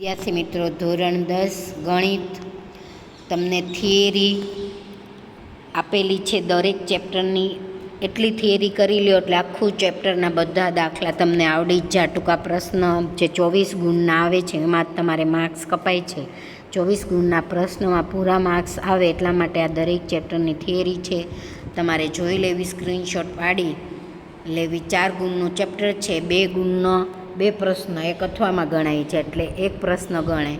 વિદ્યાર્થી મિત્રો, ધોરણ દસ, ગણિત, તમને થિયરી આપેલી છે દરેક ચેપ્ટરની. એટલી થિયરી કરી લ્યો એટલે આખું ચેપ્ટરના બધા દાખલા તમને આવડી જ જાય. ટૂંકા પ્રશ્ન જે ચોવીસ ગુણના આવે છે, એમાં જ તમારે માર્ક્સ કપાય છે. ચોવીસ ગુણના પ્રશ્નોમાં પૂરા માર્ક્સ આવે એટલા માટે આ દરેક ચેપ્ટરની થિયરી છે. તમારે જોઈ લેવી સ્ક્રીનશોટ પાડી. લેવી ચાર ગુણનું ચેપ્ટર છે, બે ગુણનો બે પ્રશ્ન, એક અથવામાં ગણાય છે એટલે એક પ્રશ્ન ગણે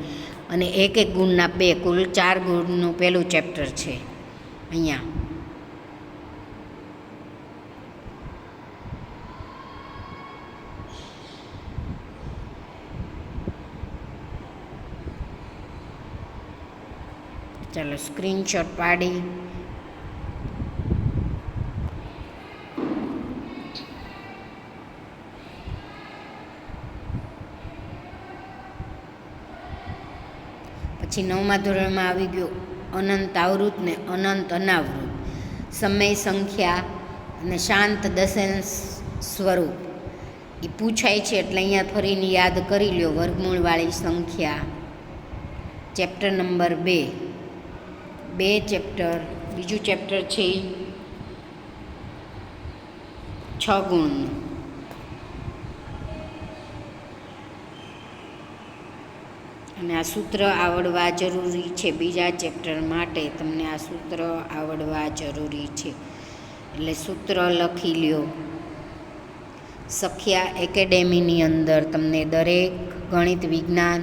અને એક એક ગુણના બે કુલ ચાર ગુણનું પહેલું ચેપ્ટર છે. અહીંયા. ચાલો સ્ક્રીનશોટ પાડી. પછી નવમા ધોરણમાં આવી ગયો. અનંત આવૃત ને અનંત અનાવૃત. સમય, સંખ્યા અને શાંત દશન સ્વરૂપ. એ પૂછાય છે એટલે અહીંયા ફરીને યાદ કરી લ્યો વર્ગમૂળવાળી સંખ્યા. ચેપ્ટર નંબર બે. બે ચેપ્ટર. બીજું ચેપ્ટર છે છ ગુણનું અને આ સૂત્ર આવડવા જરૂરી છે બીજા ચેપ્ટર માટે તમને આ સૂત્ર આવડવા જરૂરી છે. એટલે સૂત્ર લખી લ્યો. સખ્યા એકેડેમીની અંદર તમને દરેક ગણિત વિજ્ઞાન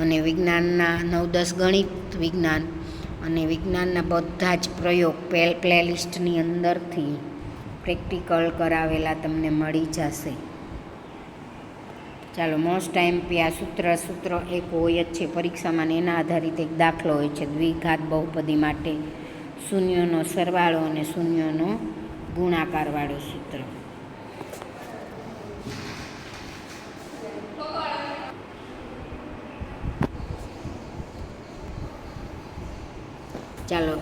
અને વિજ્ઞાનના નવ દસ ગણિત વિજ્ઞાન અને વિજ્ઞાનના બધા જ પ્રયોગ પ્લે પ્લેલિસ્ટની અંદરથી પ્રેક્ટિકલ કરાવેલા તમને મળી જશે. ચાલો મોસ્ટ ટાઈમ આ સૂત્ર સૂત્ર એક હોય જ છે પરીક્ષામાં એના આધારિત એક દાખલો હોય છે દ્વિઘાત બહુપદી માટે શૂન્યનો સરવાળો અને શૂન્યનો ગુણાકારવાળો સૂત્ર. ચાલો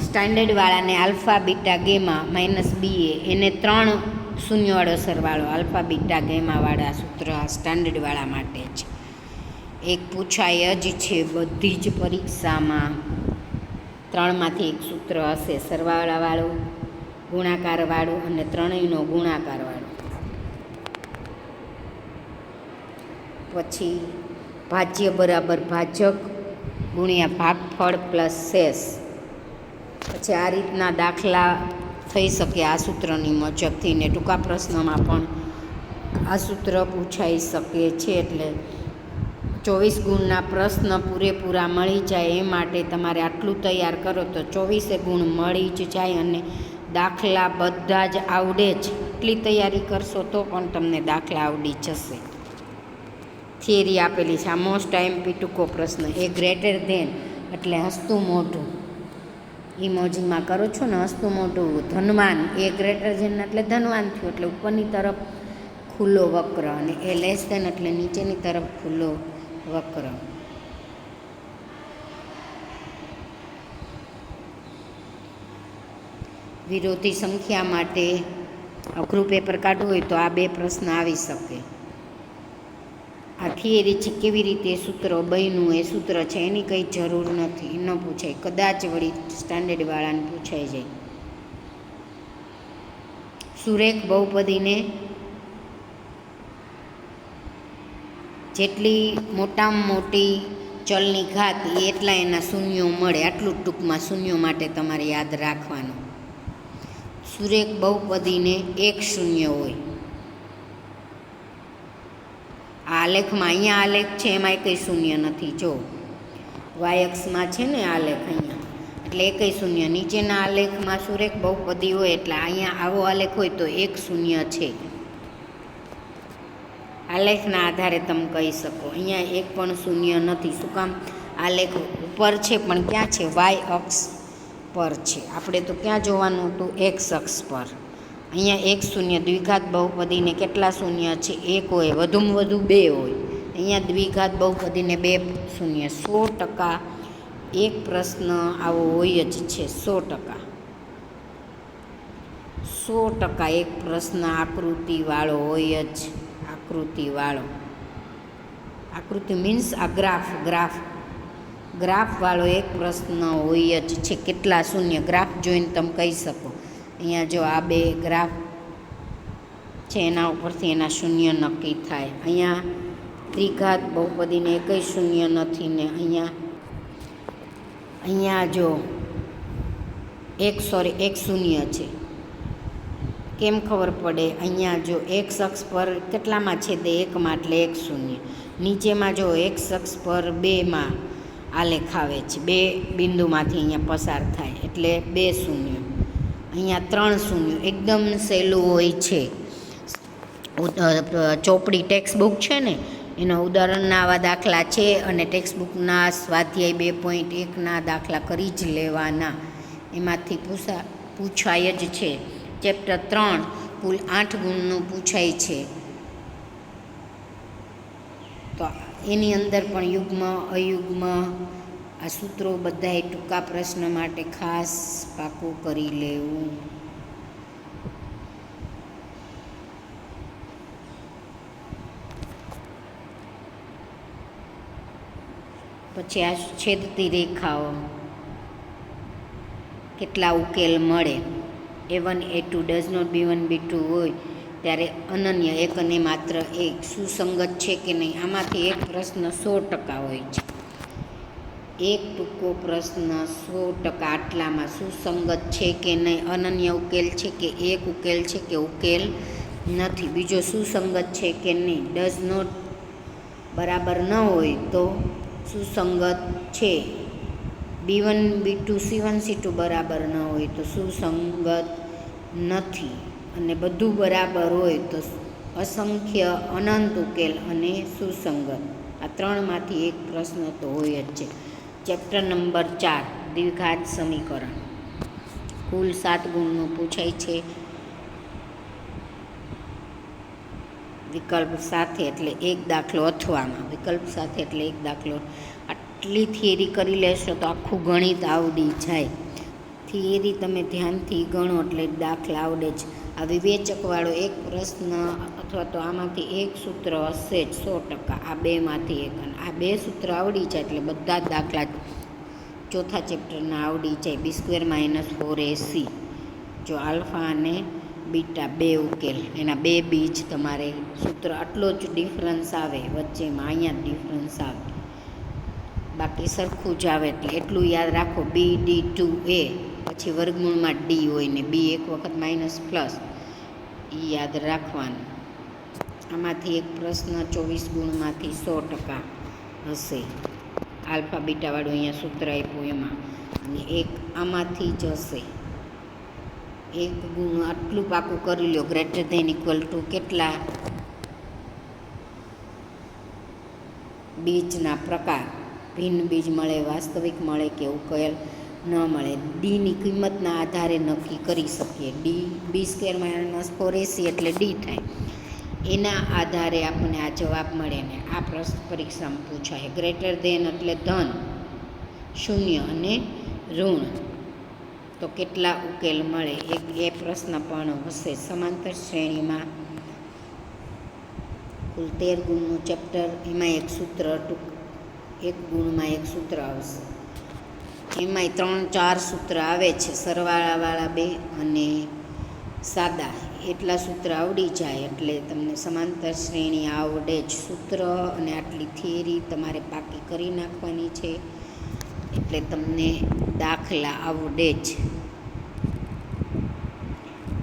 સ્ટાન્ડર્ડવાળાને alpha, beta, gamma, minus B એને ત્રણ શૂન્યવાળો સરવાળો આલ્ફા, બીટા, ગેમાવાળા, સૂત્ર, સ્ટાન્ડર્ડવાળા માટે છે એક પૂછાય જ છે બધી જ પરીક્ષામાં. ત્રણમાંથી એક સૂત્ર હશે, સરવાળાવાળું, ગુણાકારવાળું અને ત્રણેયનો ગુણાકારવાળું. પછી, ભાજ્ય બરાબર ભાજક ગુણ્યા ભાગફળ પ્લસ શેષ. પછી આ રીતના દાખલા થઈ શકે આ સૂત્રની મુજબથી ને ટૂંકા પ્રશ્નમાં પણ આ સૂત્ર પૂછાઈ શકે છે એટલે ચોવીસ ગુણના પ્રશ્ન પૂરેપૂરા મળી જાય એ માટે તમારે આટલું તૈયાર કરો તો ચોવીસે ગુણ મળી જ જાય અને દાખલા બધા જ આવડે જ. એટલી તૈયારી કરશો તો પણ તમને દાખલા આવડી જશે. થિયરી આપેલી છે. આ મોસ્ટ આઈએમપી ટૂંકો પ્રશ્ન. એ ગ્રેટર ધેન એટલે હસતું મોઢું ઇમોજીમાં કરો છો ને હસતું મોઢું ધનવાન. એ ગ્રેટર જેન એટલે ધનવાન થયું, એટલે ઉપરની તરફ ખુલ્લો વક્ર અને એ લેસ દેન એટલે નીચેની તરફ ખુલ્લો વક્ર. વિરોધી સંખ્યા માટે અઘરું પેપર કાઢવું હોય તો આ બે પ્રશ્ન આવી શકે. આ થિયરી કેવી રીતે સૂત્રો બન્યું, એ સૂત્ર છે એની કંઈ જરૂર નથી. ન પૂછાય. કદાચ વળી સ્ટાન્ડર્ડવાળાને પૂછાઈ જાય. સુરેખ બહુપદીને જેટલી મોટામાં મોટી ચલની ઘાત એટલા એના શૂન્યો મળે. આટલું ટૂંકમાં શૂન્યો માટે તમારે યાદ રાખવાનું. સુરેખ બહુપદીને એક શૂન્ય હોય. આલેખમાં અહીંયા આલેખ છે, એમાં કંઈ શૂન્ય નથી. જો, વાયક્સમાં છે ને આલેખ અહીંયા. એટલે એકય શૂન્ય. નીચેના આલેખમાં સુરેખ બહુપદી હોય એટલે અહીંયા આવો આલેખ હોય તો એક શૂન્ય છે. આલેખના આધારે તમે કહી શકો. અહીંયા એક પણ શૂન્ય નથી. શું કામ? આલેખ ઉપર છે, પણ ક્યાં છે? વાય અક્ષ પર છે. આપણે તો ક્યાં જોવાનું હતું? એક્સ અક્ષ પર. અહીંયા એક શૂન્ય, દ્વિઘાત બહુપદીને કેટલા શૂન્ય છે? એક હોય, વધુમાં વધુ બે હોય. અહીંયા દ્વિઘાત બહુપદીને બે શૂન્ય. સો ટકા એક પ્રશ્ન આવો હોય જ છે. સો ટકા. સો ટકા એક પ્રશ્ન આકૃતિવાળો હોય જ, આકૃતિવાળો. આકૃતિ મીન્સ આ ગ્રાફ ગ્રાફ ગ્રાફવાળો એક પ્રશ્ન હોય જ છે. કેટલા શૂન્ય? ગ્રાફ જોઈને તમે કહી શકો. અહીંયા જો આ બે ગ્રાફ છે, એના ઉપરથી એના શૂન્ય નક્કી થાય. અહીંયા ત્રિઘાત બહુપદીને એકય શૂન્ય નથી ને અહીંયા અહીંયા જો એક સોરી એક શૂન્ય છે. કેમ ખબર પડે? અહીંયા જો એક શખ્સ પર કેટલામાં છે તે એકમાં એટલે એક શૂન્ય. નીચેમાં જો એક શખ્સ પર બેમાં આલેખ આવે છે, બે બિંદુમાંથી અહીંયા પસાર થાય, એટલે બે શૂન્ય. અહીંયા ત્રણ શૂન્ય એકદમ સહેલું હોય છે. ચોપડી ટેક્સ્ટ બુક છે ને, એના ઉદાહરણના આવા દાખલા છે અને ટેક્સ્ટ બુકના સ્વાધ્યાય બે પોઈન્ટ એકના દાખલા કરી જ લેવાના. એમાંથી પૂછા, પૂછાય જ છે. ચેપ્ટર ત્રણ, કુલ આઠ ગુણનું પૂછાય છે. તો એની અંદર પણ યુગ્મ, અયુગ્મ આ સૂત્રો બધાએ ટૂંકા પ્રશ્ન માટે ખાસ પાકું કરી લેવું. પછી આ છેદતી રેખાઓ. કેટલા ઉકેલ મળે? A one, A two, does not B one, B two હોય ત્યારે અનન્ય એક અને માત્ર એક. સુસંગત છે કે નહીં? આમાંથી એક પ્રશ્ન સો ટકા હોય છે. એક ટૂંકો પ્રશ્ન, સો ટકા આટલામાં સુસંગત છે કે નહીં? અનન્ય ઉકેલ છે કે એક ઉકેલ છે કે ઉકેલ નથી? બીજો સુસંગત છે કે નહીં? ડઝ નોટ બરાબર ન હોય તો સુસંગત છે? B one B two C one C two બરાબર ન હોય તો સુસંગત નથી? અને બધું બરાબર હોય તો અસંખ્ય અનંત ઉકેલ અને સુસંગત. આ ત્રણમાંથી એક પ્રશ્ન તો હોય જ છે. ચેપ્ટર નંબર ચાર, દ્વિઘાત સમીકરણ. કુલ સાત ગુણનું પૂછાય છે. વિકલ્પ સાથે એટલે એક દાખલો અથવામાં. વિકલ્પ સાથે એટલે એક દાખલો. આટલી થિયરી કરી લેશો તો આખું ગણિત આવડી જાય. થિયરી તમે ધ્યાનથી ગણો એટલે દાખલા આવડે જ. આ વિવેચકવાળો એક પ્રશ્ન અથવા તો આમાંથી એક સૂત્ર હશે જ સો ટકા. આ બેમાંથી એક અને આ બે સૂત્ર આવડી જાય એટલે બધા જ દાખલા ચોથા ચેપ્ટરના આવડી જાય. B square minus four AC જો આલ્ફા અને બીટા બે ઉકેલ. એના બે બીજ તમારે સૂત્ર આટલો જ ડિફરન્સ આવે. વચ્ચેમાં અહીંયા ડિફરન્સ આવે. બાકી સરખું જ આવે એટલે એટલું યાદ રાખો. B D two A. પછી વર્ગમૂળમાં ડી હોય ને બી એક વખત માઇનસ પ્લસ. એ યાદ રાખવાનું. આમાંથી એક પ્રશ્ન ચોવીસ ગુણમાંથી સો ટકા હશે. આલ્ફા, બીટાવાળું અહીંયા સૂત્ર આપ્યું એમાં. અને એક આમાંથી જ હશે. એક ગુણ આટલું પાકું કરી લો ગ્રેટર ધેન ઇક્વલ ટુ કેટલા? બીજના પ્રકાર. ભિન્ન બીજ મળે, વાસ્તવિક મળે કે ઉકેલ ન મળે. ડીની કિંમતના આધારે નક્કી કરી શકીએ. D B square minus four AC એટલે ડી થાય. એના આધારે આપણને આ જવાબ મળે ને આ પ્રશ્ન પરીક્ષામાં પૂછાય. ગ્રેટર દેન એટલે ધન, શૂન્ય અને ઋણ. તો કેટલા ઉકેલ મળે? એક, એ પ્રશ્ન પણ હશે. સમાંતર શ્રેણીમાં કુલ તેર ગુણનું ચેપ્ટર, એમાં એક સૂત્ર ટૂંક, એક ગુણમાં એક સૂત્ર આવશે. એમાંય ત્રણ, ચાર સૂત્ર આવે છે. સરવાળાવાળા બે અને સાદા. એટલા સૂત્ર આવડી જાય એટલે તમને સમાંતર શ્રેણી આવડે જ સૂત્ર અને આટલી થિયરી તમારે પાકી કરી નાખવાની છે. એટલે તમને દાખલા આવડે જ.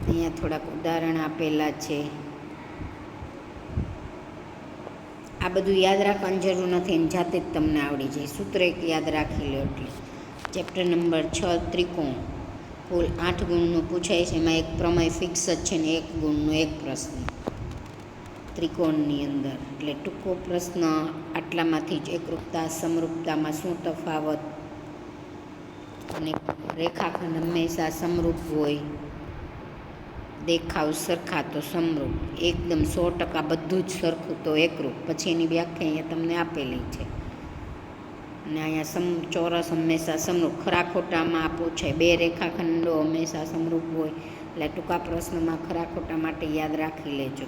અહીંયા થોડાક ઉદાહરણ આપેલા છે. આ બધું યાદ રાખવાની જરૂર નથી એની જાતે જ તમને આવડી જાય. સૂત્ર એક યાદ રાખી લો એટલે. ચેપ્ટર નંબર છ, ત્રિકોણ. કુલ આઠ ગુણનું પૂછાય છે, એમાં એક પ્રમેય ફિક્સ જ છે ને એક ગુણનો એક પ્રશ્ન. ત્રિકોણની અંદર. એટલે ટૂંકો પ્રશ્ન, આટલામાંથી જ એકરૂપતા, સમરૂપતામાં શું તફાવત? અને રેખાખંડ હંમેશા સમરૂપ હોય. દેખાવ સરખા તો સમરૂપ. એકદમ સો ટકા બધું જ સરખું તો એકરૂપ. પછી એની વ્યાખ્યા અહીંયા તમને આપેલી છે. અને અહીંયા સમ, ચોરસ હંમેશા સમરૂપ ખરા ખોટામાં આપો છે. બે રેખાખંડો હંમેશા સમરૂપ હોય, એટલે ટૂંકા પ્રશ્નમાં ખરા ખોટા માટે યાદ રાખી લેજો.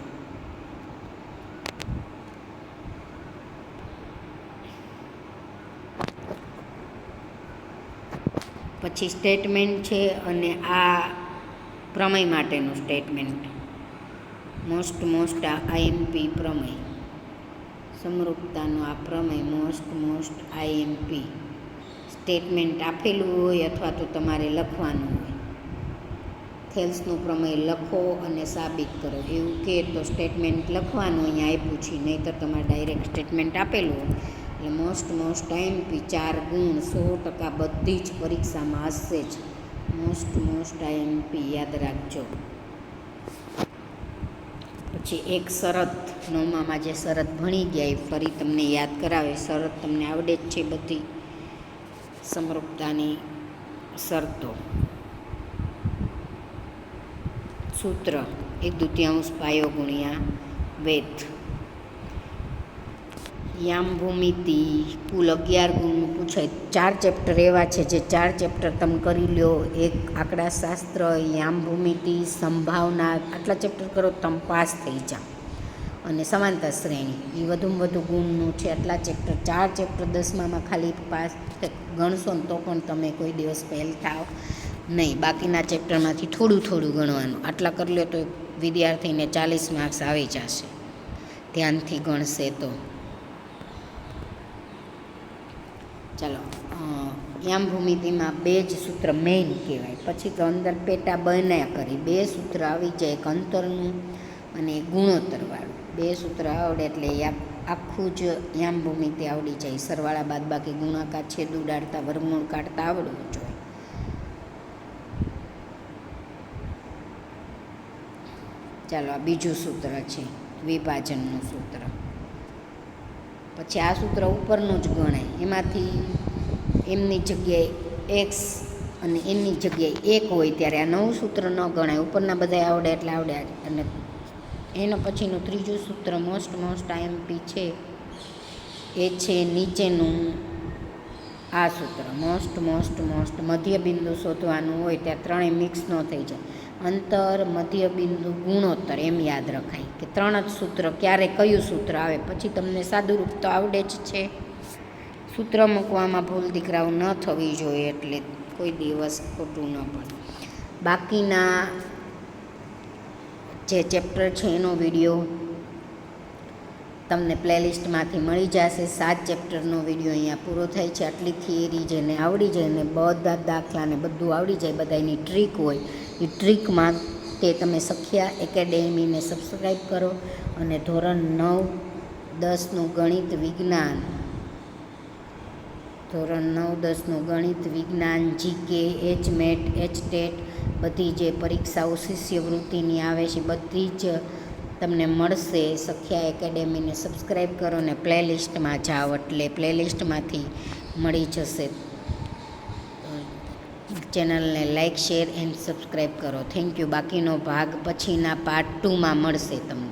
પછી સ્ટેટમેન્ટ છે અને આ પ્રમેય માટેનું સ્ટેટમેન્ટ મોસ્ટ મોસ્ટ આઈએમપી પ્રમેય. સમરૂપતાનો આ પ્રમેય મોસ્ટ મોસ્ટ આઈએમપી સ્ટેટમેન્ટ આપેલું હોય અથવા તો તમારે લખવાનું હોય. થેલ્સનું પ્રમેય લખો અને સાબિત કરો. એવું કે તો સ્ટેટમેન્ટ લખવાનું અહીંયા આપ્યું છે નહીં તો તમારે ડાયરેક્ટ સ્ટેટમેન્ટ આપેલું હોય. એટલે મોસ્ટ મોસ્ટ આઈએમપી ચાર ગુણ સો ટકા બધી જ પરીક્ષામાં હશે જ. મોસ્ટ મોસ્ટ આઈએમપી યાદ રાખજો. પછી એક શરત નવમામાં જે શરત ભણી ગયા એ ફરી તમને યાદ કરાવે. શરત તમને આવડે જ છે બધી. સમરૂપતાની શરતો. સૂત્ર એક દુત્યાંશ પાયો ગુણ્યા વેદ યામ ભૂમિતિ કુલ અગિયાર પૂછાય. ચાર ચેપ્ટર એવા છે જે ચાર ચેપ્ટર તમે કરી લ્યો. એક આંકડાશાસ્ત્ર યામ ભૂમિતિ સંભાવના, આટલા ચેપ્ટર કરો તમે પાસ થઈ જાઓ. અને સમાનતા શ્રેણી એ વધુમાં વધુ ગુણનું છે આટલા ચેપ્ટર ચાર ચેપ્ટર દસમામાં ખાલી પાસ ગણશો ને તો પણ તમે કોઈ દિવસ ફેલ થાવ નહીં. બાકીના ચેપ્ટરમાંથી થોડું થોડું ગણવાનું. આટલા કરી લો તો વિદ્યાર્થીને ચાલીસ માર્ક્સ આવી જશે. ધ્યાનથી ગણશે તો. ચાલો યામ ભૂમિતિમાં બે જ સૂત્ર મેઇન કહેવાય. પછી તો અંદર પેટા બન્યા કરી. બે સૂત્ર આવી જાય એક અંતરનું અને ગુણોત્તરવાળું. બે સૂત્ર આવડે એટલે આખું જ યામ ભૂમિતિ આવડી જાય. સરવાળા બાદ બાકી ગુણાકાર, છેદ ઉડાડતા, વર્ગમૂળ કાઢતા આવડવું જોઈએ. ચાલો, આ બીજું સૂત્ર છે. વિભાજનનું સૂત્ર. પછી આ સૂત્ર ઉપરનું જ ગણાય. એમાંથી એમની જગ્યાએ એક્સ અને એમની જગ્યાએ એક હોય ત્યારે આ નવું સૂત્ર ન ગણાય. ઉપરના બધા આવડે એટલે આવડે અને એનો પછીનું ત્રીજું સૂત્ર મોસ્ટ મોસ્ટ આઈએમપી છે. એ છે નીચેનું આ સૂત્ર. મોસ્ટ મોસ્ટ મોસ્ટ મધ્યબિંદુ શોધવાનું હોય ત્યાં ત્રણેય મિક્સ ન થઈ જાય. અંતર, મધ્યબિંદુ, ગુણોત્તર, એમ યાદ રખાય કે ત્રણ જ સૂત્ર ક્યારે કયું સૂત્ર આવે? પછી તમને સાદુરૂપ તો આવડે જ છે. સૂત્ર મૂકવામાં ભૂલ દીકરાઓ ન થવી જોઈએ એટલે કોઈ દિવસ ખોટું ન પડે. બાકીના જે ચેપ્ટર છે એનો વીડિયો તમને પ્લેલિસ્ટમાંથી મળી જશે. સાત ચેપ્ટરનો વીડિયો અહીંયા પૂરો થાય છે. આટલી થિયરી જેને આવડી જાય ને બધા દાખલાને બધું આવડી જાય, બધાની ટ્રીક હોય એ ટ્રીક માટે તમે સખ્યા એકેડેમીને સબસ્ક્રાઈબ કરો અને ધોરણ નવ દસનું ગણિત વિજ્ઞાન. ધોરણ નવ દસનું ગણિત વિજ્ઞાન, GK H MAT H TAT બધી જે પરીક્ષાઓ, શિષ્યવૃત્તિની આવે છે, બધી જ તમને મળશે. સખ્યા એકેડેમીને સબસ્ક્રાઈબ કરો ને પ્લેલિસ્ટમાં જાઓ એટલે પ્લેલિસ્ટમાંથી મળી જશે. ચેનલને લાઇક શેર એન્ડ સબસ્ક્રાઈબ કરો. Thank you. બાકીનો ભાગ પછીના પાર્ટ ટુમાં મળશે તમને.